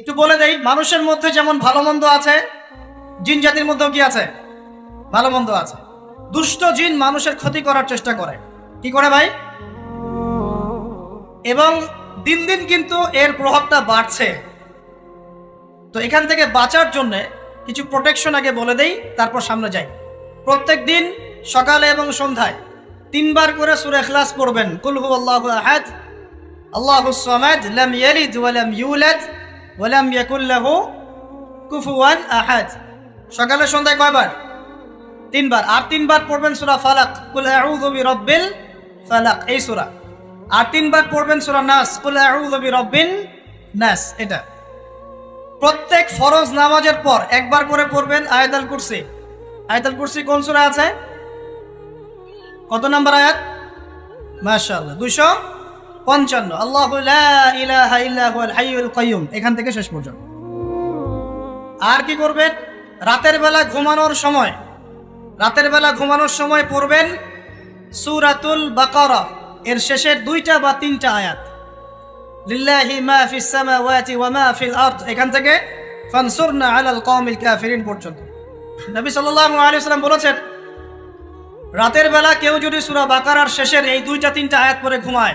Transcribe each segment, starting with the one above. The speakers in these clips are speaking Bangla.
একটু বলে দেই, মানুষের মধ্যে যেমন ভালো মন্দ আছে, জিন জাতির মধ্যেও কি আছে? ভালো মন্দ আছে। দুষ্ট জিন মানুষের ক্ষতি করার চেষ্টা করে। কি করে ভাই? এবং দিন দিন কিন্তু এর প্রভাবটা বাড়ছে। তো এখান থেকে বাঁচার জন্য কিছু প্রোটেকশন আগে বলে দেই, তারপর সামনে যাই। প্রত্যেক দিন সকালে এবং সন্ধ্যায় তিনবার করে সূরা ইখলাস পড়বেন। কুল হুয়াল্লাহু আহাদ আল্লাহুস সামাদ, লাম ইয়ালিদ ওয়া লাম ইউলাদ। ওয়া লাম ইয়াকুল লাহু কুফুয়ান আহাদ। সকালে সন্ধ্যায় কয়বার? তিনবার। আর তিনবার পড়বেন সূরা ফালাক। কুল আউযু বিরাব্বিল ফালাক। এই সূরা। আর তিনবার পড়বেন সূরা নাস। কুল আউযু বিরাব্বিন নাস। এটা। প্রত্যেক ফরজ নামাজের পর একবার করে পড়বেন আয়াতুল কুরসি। আয়াতুল কুরসি কোন সূরা আছে? কত নাম্বার আয়াত? মাশাআল্লাহ। 255 আল্লাহু লা ইলাহা ইল্লা হুয়াল হাইয়ুল কাইয়ুম। এখান থেকে শেষ পর্যন্ত। আর কি করবেন? রাতের বেলা ঘুমানোর সময়, রাতের বেলা ঘুমানোর সময় পড়বেন সূরাতুল বাকারা। এর শেষের দুইটা বা তিনটা আয়াত। ফিস ওয়া এখান থেকে পর্যন্ত। ওয়াসাল্লাম বলেছেন, রাতের বেলা কেউ যদি সূরা বাকারার শেষের এই দুইটা তিনটা আয়াত পরে ঘুমায়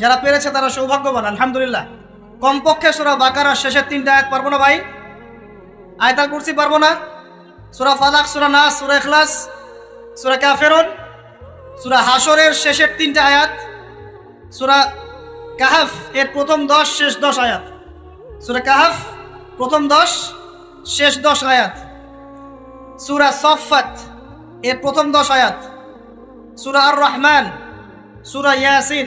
যারা পেরেছে তারা সৌভাগ্যবান, আলহামদুলিল্লাহ। কমপক্ষে সুরা বাকারার শেষের তিনটা আয়াত পারব না ভাই? আয়তাল কুরসি পারব না? সুরা ফালাক, সুরা নাস, সুরা ইখলাস, সুরা কাফেরুন, সুরা হাসরের শেষের তিনটা আয়াত, সুরা কাহাফ এর প্রথম দশ, শেষ দশ আয়াত। সুরা কাহাফ, প্রথম দশ, শেষ দশ আয়াত। সুরা সফাত এর প্রথম দশ আয়াত। সুরা আর রহমান সুরা ইয়াসিন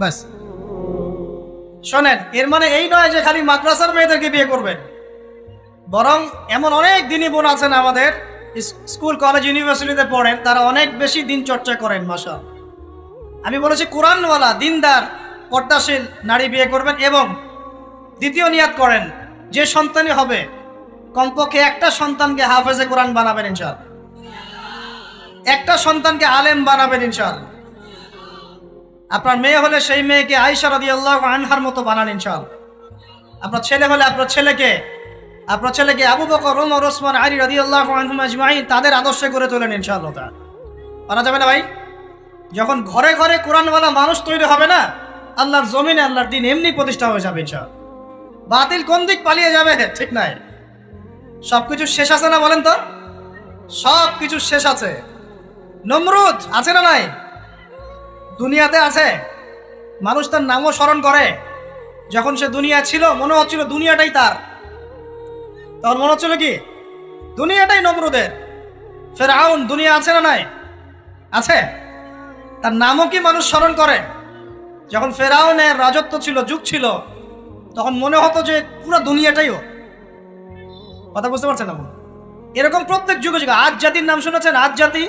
বাস। শোনেন, এর মানে এই নয় যে খালি মাদ্রাসার মেয়েদেরকে বিয়ে করবেন। বরং এমন অনেক দিনই বোন আছেন আমাদের স্কুল, কলেজ, ইউনিভার্সিটিতে পড়েন, তারা অনেক বেশি দিন চর্চা করেন মাসা আমি বলেছি কোরআনওয়ালা, দিনদার, পর্দাশীল নারী বিয়ে করবেন এবং দ্বিতীয় নিয়াত করেন, যে সন্তানই হবে, কমপক্ষে একটা সন্তানকে হাফেজে কোরআন বানাবেন ইনশাল একটা সন্তানকে আলেম বানাবেন ইনশাল আপনার মেয়ে হলে সেই মেয়েকে আয়সা রাদি আল্লাহ আনহার মতো বানান ইনশাল আপনার ছেলে হলে আপনার ছেলেকে আপনার ছেলেকে আবু বকর, ওমর, ওসমান, আলী রাদি আল্লাহ আনহুম তাদের আদর্শে করে তোলেন ইনশাআল্লাহ তাআলা। পারা যাবে না ভাই? যখন ঘরে ঘরে কোরআনওয়ালা মানুষ তৈরি হবে না, আল্লাহর জমিনে আল্লাহর দিন এমনি প্রতিষ্ঠা হয়ে যাবে ইনশাল বাতিল কোন দিক পালিয়ে যাবে? ঠিক নাই। সব কিছু শেষ আছে না বলেন তো? সব কিছু শেষ আছে। নমরুদ আছে না নাই? দুনিয়াতে আছে। মানুষ তার নামও স্মরণ করে। যখন সে দুনিয়া ছিল, মনে হচ্ছিল দুনিয়াটাই তার। তখন মনে হচ্ছিল কি? দুনিয়াটাই নমরুদের। ফের আউন দুনিয়া আছে না নাই? আছে। তার নামও কি মানুষ স্মরণ করে? যখন ফেরাউনের রাজত্ব ছিল, যুগ ছিল, তখন মনে হতো যে পুরো দুনিয়াটাই ও। কথা বুঝতে পারছেন এরকম প্রত্যেক যুগে যুগে। আজ জাতির নাম শুনেছেন? আজ জাতি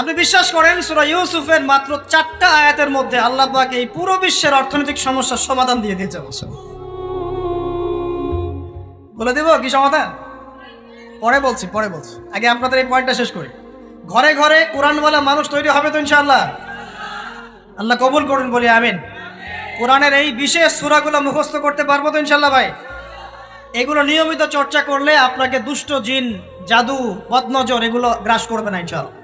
আপনি বিশ্বাস করেন, সুরা ইউসুফের মাত্র চারটা আয়াতের মধ্যে আল্লাহ এই পুরো বিশ্বের অর্থনৈতিক সমস্যার সমাধান দিয়ে দিয়েছে অবশ্য বলে দেব, কি সমাধান? পরে বলছি পরে বলছি। আগে আপনাদের এই পয়েন্টটা শেষ করি। ঘরে ঘরে কোরআনওয়ালা মানুষ তৈরি হবে তো ইনশাআল্লাহ? আল্লাহ কবুল করুন, বলি আমিন। কোরআনের এই বিশেষ সুরাগুলো মুখস্থ করতে পারব তো ইনশাল্লাহ ভাই? এগুলো নিয়মিত চর্চা করলে আপনাকে দুষ্ট জিন, জাদু, বদনজর এগুলো গ্রাস করবে না ইনশাল্লাহ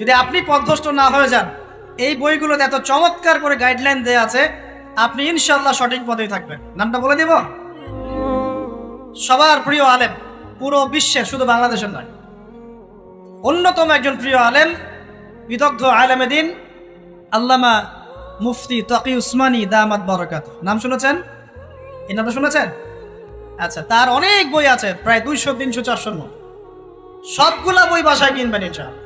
যদি আপনি পথভ্রষ্ট না হয়ে যান, এই বইগুলোতে এত চমৎকার করে গাইডলাইন দেওয়া আছে, আপনি ইনশাল্লাহ সঠিক পথেই থাকবেন। নামটা বলে দিব? সবার প্রিয় আলেম, পুরো বিশ্বে শুধু বাংলাদেশের নয়। অন্যতম একজন প্রিয় আলেম, বিদগ্ধ আলেমে দিন, আল্লামা মুফতি তকি উসমানী দামাত বরকাত। নাম শুনেছেন? এই নামটা শুনেছেন? আচ্ছা তার অনেক বই আছে, প্রায় দুইশো, তিনশো, চারশোর মতো। সবগুলা বই বাসায় কিনবেন ইনশাআল্লাহ।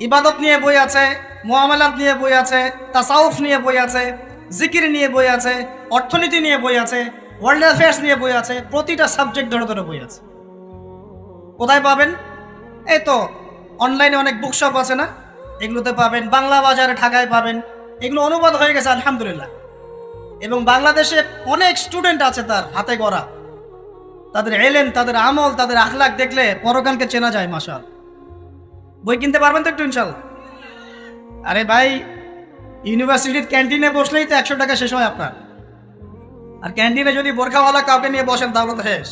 ইবাদত নিয়ে বই আছে মোয়ামেলাত নিয়ে বই আছে, তাসাউফ নিয়ে বই আছে, জিকির নিয়ে বই আছে, অর্থনীতি নিয়ে বই আছে, ওয়ার্ল্ড অ্যাফেয়ার্স নিয়ে বই আছে, প্রতিটা সাবজেক্ট ধরে ধরে বই আছে। কোথায় পাবেন? এই তো, অনলাইনে অনেক বুকশপ আছে না? এগুলোতে পাবেন, বাংলা বাজারে, ঢাকায় পাবেন। এগুলো অনুবাদ হয়ে গেছে, আলহামদুলিল্লাহ। এবং বাংলাদেশে অনেক স্টুডেন্ট আছে তার হাতে গড়া। তাদের এলেন তাদের আমল, তাদের আখলাখ দেখলে পরকালকে চেনা যায় মাসাল বই কিনতে পারবেন তো একটু ইনশাল্লাহ। আরে ভাই, ইউনিভার্সিটির ক্যান্টিনে বসলেই তো একশো টাকা শেষ হয় আপনার। আর ক্যান্টিনে যদি বোরখাওয়ালা কাউকে নিয়ে বসেন, তাহলে তো শেষ।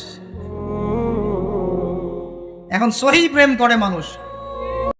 এখন সহি প্রেম করে মানুষ।